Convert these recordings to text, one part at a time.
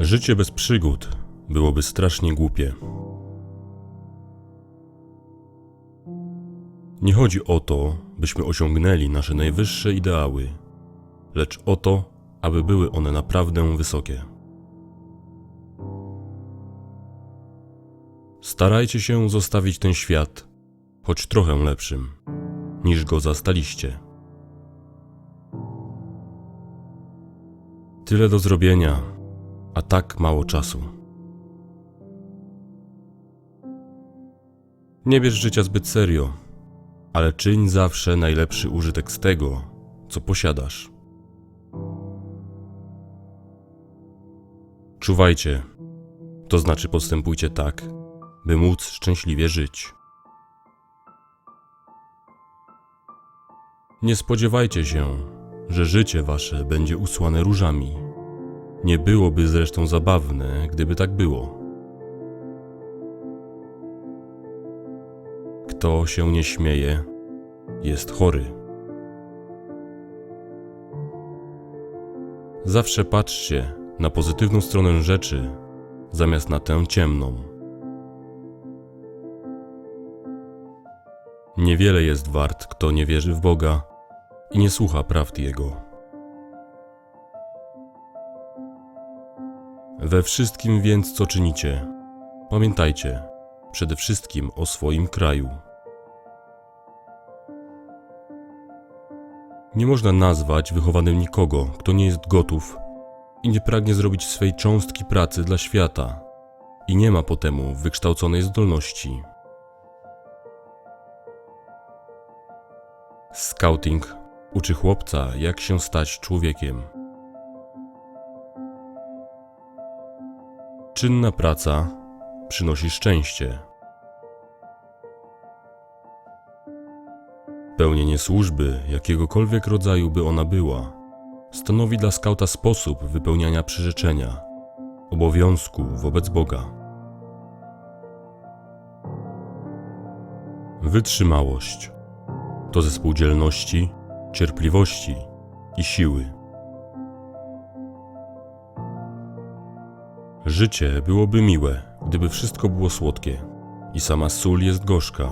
Życie bez przygód byłoby strasznie głupie. Nie chodzi o to, byśmy osiągnęli nasze najwyższe ideały, lecz o to, aby były one naprawdę wysokie. Starajcie się zostawić ten świat choć trochę lepszym, niż go zastaliście. Tyle do zrobienia, a tak mało czasu. Nie bierz życia zbyt serio, ale czyń zawsze najlepszy użytek z tego, co posiadasz. Czuwajcie, to znaczy postępujcie tak, by móc szczęśliwie żyć. Nie spodziewajcie się, że życie wasze będzie usłane różami. Nie byłoby zresztą zabawne, gdyby tak było. Kto się nie śmieje, jest chory. Zawsze patrzcie na pozytywną stronę rzeczy, zamiast na tę ciemną. Niewiele jest wart, kto nie wierzy w Boga i nie słucha prawd Jego. We wszystkim więc, co czynicie, pamiętajcie przede wszystkim o swoim kraju. Nie można nazwać wychowanym nikogo, kto nie jest gotów i nie pragnie zrobić swej cząstki pracy dla świata i nie ma po temu wykształconej zdolności. Scouting uczy chłopca, jak się stać człowiekiem. Czynna praca przynosi szczęście. Pełnienie służby, jakiegokolwiek rodzaju by ona była, stanowi dla skauta sposób wypełniania przyrzeczenia, obowiązku wobec Boga. Wytrzymałość to zespół dzielności, cierpliwości i siły. Życie byłoby miłe, gdyby wszystko było słodkie i sama sól jest gorzka,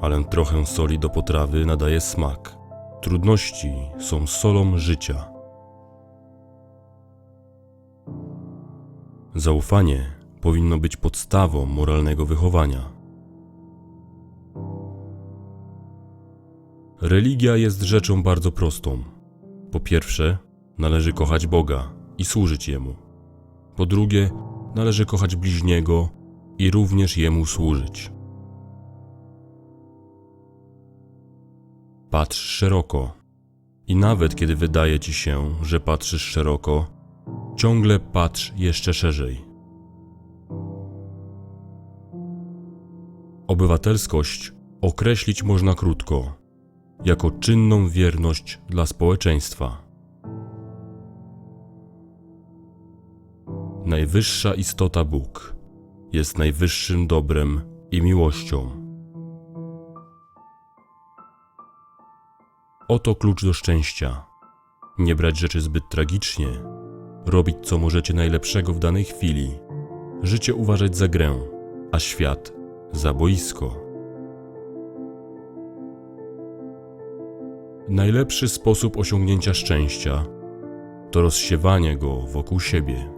ale trochę soli do potrawy nadaje smak. Trudności są solą życia. Zaufanie powinno być podstawą moralnego wychowania. Religia jest rzeczą bardzo prostą. Po pierwsze, należy kochać Boga i służyć Jemu. Po drugie, należy kochać bliźniego i również Jemu służyć. Patrz szeroko. I nawet kiedy wydaje ci się, że patrzysz szeroko, ciągle patrz jeszcze szerzej. Obywatelskość określić można krótko jako czynną wierność dla społeczeństwa. Najwyższa istota Bóg jest najwyższym dobrem i miłością. Oto klucz do szczęścia. Nie brać rzeczy zbyt tragicznie, robić co możecie najlepszego w danej chwili, życie uważać za grę, a świat za boisko. Najlepszy sposób osiągnięcia szczęścia to rozsiewanie go wokół siebie.